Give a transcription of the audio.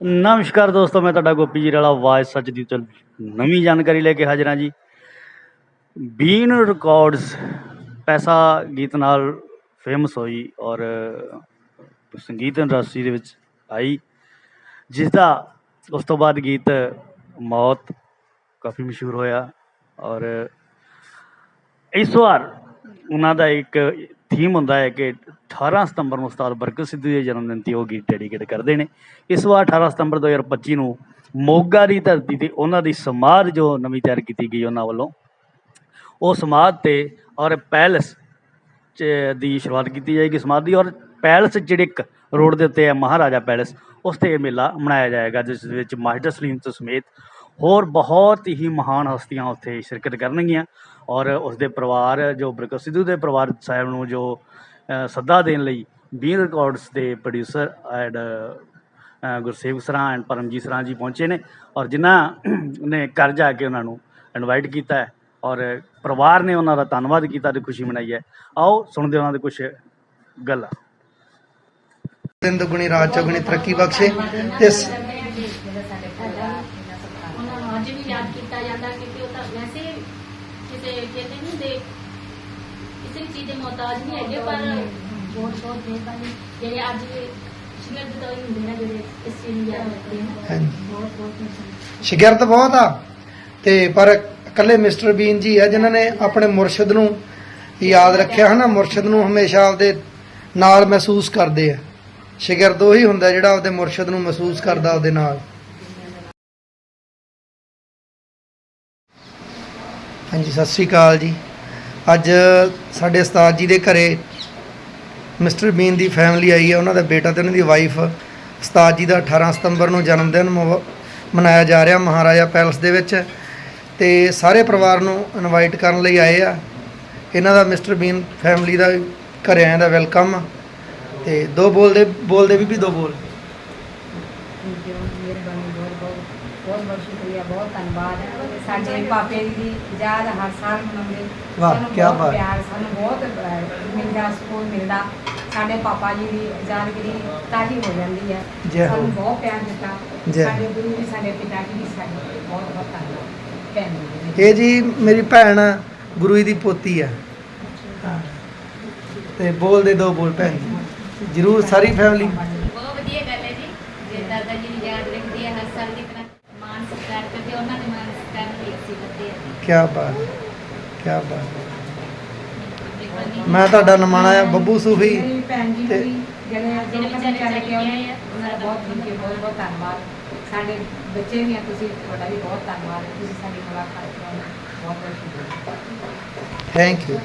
ਨਮਸਕਾਰ ਦੋਸਤੋ, ਮੈਂ ਤੁਹਾਡਾ ਗੋਪੀ ਜੀ ਵਾਲਾ ਆਵਾਜ਼ ਸੱਚ ਦੀ ਤੋਂ ਨਵੀਂ ਜਾਣਕਾਰੀ ਲੈ ਕੇ ਹਾਜ਼ਰ ਹਾਂ ਜੀ। ਬੀਨ ਰਿਕਾਰਡਸ ਪੈਸਾ ਗੀਤ ਨਾਲ ਫੇਮਸ ਹੋਈ ਔਰ ਸੰਗੀਤ ਇੰਡਸਟਰੀ ਦੇ ਵਿੱਚ ਆਈ ਜਿਸ ਦਾ ਉਸ ਤੋਂ ਬਾਅਦ ਗੀਤ ਮੌਤ ਕਾਫੀ ਮਸ਼ਹੂਰ ਹੋਇਆ ਔਰ ਇਸ ਵਾਰ ਉਹਨਾਂ ਦਾ ਇੱਕ ਥੀਮ ਹੁੰਦਾ ਹੈ ਕਿ 18 ਸਤੰਬਰ ਨੂੰ ਉਸਤਾਦ ਬਰਕਤ ਸਿੱਧੂ ਦੇ ਜਨਮ ਦਿਨ ਤੇ ਉਹ ਗੀਤ ਡੈਡੀਕੇਟ ਕਰਦੇ ਨੇ। ਇਸ ਵਾਰ 18 ਸਤੰਬਰ 2025 ਨੂੰ ਮੋਗਾ ਦੀ ਧਰਤੀ ਤੇ ਉਹਨਾਂ ਦੀ ਸਮਾਧ ਜੋ ਨਵੀਂ ਤਿਆਰ ਕੀਤੀ ਗਈ ਉਹਨਾਂ ਵੱਲੋਂ, ਉਹ ਸਮਾਧ ਤੇ ਔਰ ਪੈਲਸ ਚ ਦੀ ਸ਼ੁਰੂਆਤ ਕੀਤੀ ਜਾਏਗੀ ਸਮਾਧ ਦੀ ਔਰ ਪੈਲਸ ਚਿੜਿਕ ਰੋਡ ਦੇ ਉੱਤੇ ਹੈ, ਮਹਾਰਾਜਾ ਪੈਲਸ, ਉਸ ਤੇ ਇਹ ਮੇਲਾ ਮਨਾਇਆ ਜਾਏਗਾ, ਜਿਸ ਵਿੱਚ ਮਾਸਟਰ ਸਲੀਮ ਤੋਂ ਸਮੇਤ ਹੋਰ ਬਹੁਤ ਹੀ ਮਹਾਨ ਹਸਤੀਆਂ ਉੱਥੇ ਸ਼ਿਰਕਤ ਕਰਨਗੀਆਂ ਔਰ ਉਸ ਦੇ ਪਰਿਵਾਰ ਜੋ ਬਰਕਤ ਸਿੱਧੂ ਦੇ ਪਰਿਵਾਰ ਸਾਹਿਬ ਨੂੰ ਜੋ ਸੱਦਾ ਦੇਣ ਲਈ ਬੀਨ ਰਿਕਾਰਡਸ ਦੇ producer and Gursewak Saran and Paramjit ਸਰਾਂ ਜੀ ਪਹੁੰਚੇ ਨੇ ਔਰ ਜਿਨ੍ਹਾਂ ਨੇ ਘਰ ਜਾ ਕੇ ਉਹਨਾਂ ਨੂੰ ਇਨਵਾਈਟ ਕੀਤਾ ਹੈ ਔਰ ਪਰਿਵਾਰ ਨੇ ਉਹਨਾਂ ਦਾ ਧੰਨਵਾਦ ਕੀਤਾ ਤੇ ਖੁਸ਼ੀ ਮਨਾਈ ਹੈ। ਆਓ ਸੁਣਦੇ ਉਹਨਾਂ ਦੇ ਕੁਝ ਗੱਲਾਂ। ਦਿਨ ਦੁਗਣੀ ਰਾਤ ਚੌਗਣੀ ਤਰੱਕੀ ਬਖਸ਼ੇ। ਤੇ ਉਹਨਾਂ ਨੂੰ ਅੱਜ ਵੀ ਯਾਦ ਕੀਤਾ ਜਾਂਦਾ ਕਿਉਂਕਿ ਉਹ ਤਾਂ ਵੈਸੇ ਕਿਸੇ ਕਹਿੰਦੇ ਨਹੀਂ ਦੇ ਕਿਸੇ ਵੀ ਚੀਜ਼ ਦੇ ਮੁਹਤਾਜ ਨਹੀਂ ਹੈਗੇ ਪਰ ਬਹੁਤ ਬਹੁਤ ਮਿਹਰਬਾਨੀ। ਜਿਹੜੇ ਅੱਜ ਸ਼ਿਗਰ ਦੇ ਤੋਂ ਹੁੰਦੇ ਨੇ ਜਿਹੜੇ ਇਸ ਚੀਜ਼ ਨੂੰ ਯਾਦ ਰੱਖਦੇ ਨੇ। ਹਾਂਜੀ। ਬਹੁਤ ਬਹੁਤ ਮਿਹਰਬਾਨੀ। ਸ਼ਗਿਰਦ ਬਹੁਤ ਆ। ਤੇ ਪਰ ਇਕੱਲੇ ਮਿਸਟਰ ਬੀਨ ਜੀ ਆ ਜਿਨ੍ਹਾਂ ਨੇ ਆਪਣੇ ਮੁਰਸ਼ਿਦ ਨੂੰ ਯਾਦ ਰੱਖਿਆ ਹਨਾ ਮੁਰਸ਼ਿਦ ਨੂੰ ਹਮੇਸ਼ਾ ਆਪਦੇ ਨਾਲ ਮਹਿਸੂਸ ਕਰਦੇ ਆ। ਸ਼ਗਿਰਦ ਉਹੀ ਹੁੰਦਾ ਜਿਹੜਾ ਆਪਦੇ ਮੁਰਸ਼ਿਦ ਨੂੰ ਮਹਿਸੂਸ ਕਰਦਾ ਉਹਦੇ ਨਾਲ। ਹਾਂਜੀ ਸਤਿ ਸ੍ਰੀ ਅਕਾਲ ਜੀ। ਅੱਜ ਸਾਡੇ ਉਸਤਾਦ ਜੀ ਦੇ ਘਰੇ ਮਿਸਟਰ ਬੀਨ ਦੀ ਫੈਮਿਲੀ ਆਈ ਹੈ, ਉਹਨਾਂ ਦਾ ਬੇਟਾ ਤੇ ਉਹਨਾਂ ਦੀ ਵਾਈਫ ਉਸਤਾਦ ਜੀ ਦਾ 18 ਸਤੰਬਰ ਨੂੰ ਜਨਮ ਦਿਨ ਮਨਾਇਆ ਜਾ ਰਿਹਾ ਮਹਾਰਾਜਾ ਪੈਲਸ ਦੇ ਵਿੱਚ ਤੇ ਸਾਰੇ ਪਰਿਵਾਰ ਨੂੰ ਇਨਵਾਈਟ ਕਰਨ ਲਈ ਆਏ ਆ। ਇਹਨਾਂ ਦਾ ਮਿਸਟਰ ਬੀਨ ਫੈਮਿਲੀ ਦਾ ਘਰੇ ਆਇਆਂ ਦਾ ਵੈਲਕਮ ਤੇ ਦੋ ਬੋਲਦੇ ਬੋਲਦੇ ਵੀ ਵੀ ਦੋ ਬੋਲ। ਮਿਹਰਬਾਨੀ ਬਹੁਤ ਬਹੁਤ ਬਹੁਤ ਬਹੁਤ ਸ਼ੁਕਰੀਆ ਬਹੁਤ ਧੰਨਵਾਦ ਸਾਡੇ ਪਾਪੇ ਜੀ ਦੀ ਯਾਦ ਹਰ ਸਾਲ ਮਨਾਉਂਦੇ ਵਾਹ, ਸਾਨੂੰ ਕਿਆ ਬਹੁਤ ਬਾਤ। ਪਿਆਰ ਸਾਨੂੰ ਬਹੁਤ ਅਹ, ਮਿਲਦਾ ਸਕੂਨ ਮਿਲਦਾ ਸਾਡੇ ਪਾਪਾ ਜੀ ਦੀ ਯਾਦਗਿਰੀ ਤਾਜ਼ੀ ਹੋ ਜਾਂਦੀ ਹੈ ਜੈ ਹੋ। ਸਾਨੂੰ ਬਹੁਤ ਪਿਆਰ ਦਿੱਤਾ। ਸਾਡੇ ਗੁਰੂ ਜੀ ਸਾਡੇ ਪਿਤਾ ਜੀ ਵੀ ਸਾਡੇ ਬਹੁਤ ਬਹੁਤ ਧੰਨਵਾਦ ਭੈਣ ਜੀ ਦੀ। ਇਹ ਜੀ ਮੇਰੀ ਭੈਣ ਆ, ਗੁਰੂ ਜੀ ਦੀ ਪੋਤੀ ਆ ਹਾਂ। ਤੇ ਬੋਲਦੇ ਦੋ ਬੋਲ ਭੈਣ ਜੀ ਜਰੂਰ ਸਾਰੀ ਫੈਮਿਲੀ ਬਹੁਤ ਵਧੀਆ ਗੱਲ ਹੈ ਜੀ ਜੇ ਦਾਦਾ ਜੀ ਨੂੰ ਯਾਦ ਰੱਖਦੇ ਆ ਹਰ ਸਾਲ ਦੀ ਤਰ੍ਹਾਂ ਮਾਨ ਸਤਿਕਾਰ ਕਰਦੇ ਉਹਨਾਂ ਦੇ ਮਾਨ ਸਤਿਕਾਰ ਨੂੰ ਅਸੀਂ ਕਰਦੇ ਆ ਕੀ ਬਾਤ ਕੀ ਬਾਤ ਮੈਂ ਤੁਹਾਡਾ ਨਮਾਣਾ ਆ ਬੱਬੂ ਸੂਫੀ। ਮੇਰੀ ਭੈਣ ਜੀ ਤੇ- ਵੀ ਜਿਹੜੇ ਅੱਜ ਜਿਹੜੇ ਉਹ ਵਿਚਾਰੇ ਕਿ ਗਏ ਆ, ਉਹਨਾਂ ਦਾ ਬਹੁਤ ਥੈਂਕ ਯੂ ਬਹੁਤ ਬਹੁਤ ਧੰਨਵਾਦ। ਸਾਡੇ ਬੱਚੇ ਵੀ ਆ ਤੁਸੀਂ ਤੁਹਾਡਾ ਵੀ ਬਹੁਤ ਧੰਨਵਾਦ। ਤੁਸੀਂ ਸਾਡੀ ਮੁਲਾਕਾਤ ਕਰਾਉਣ ਬਹੁਤ ਬਹੁਤ ਸ਼ੁਕਰੀਆ। Thank you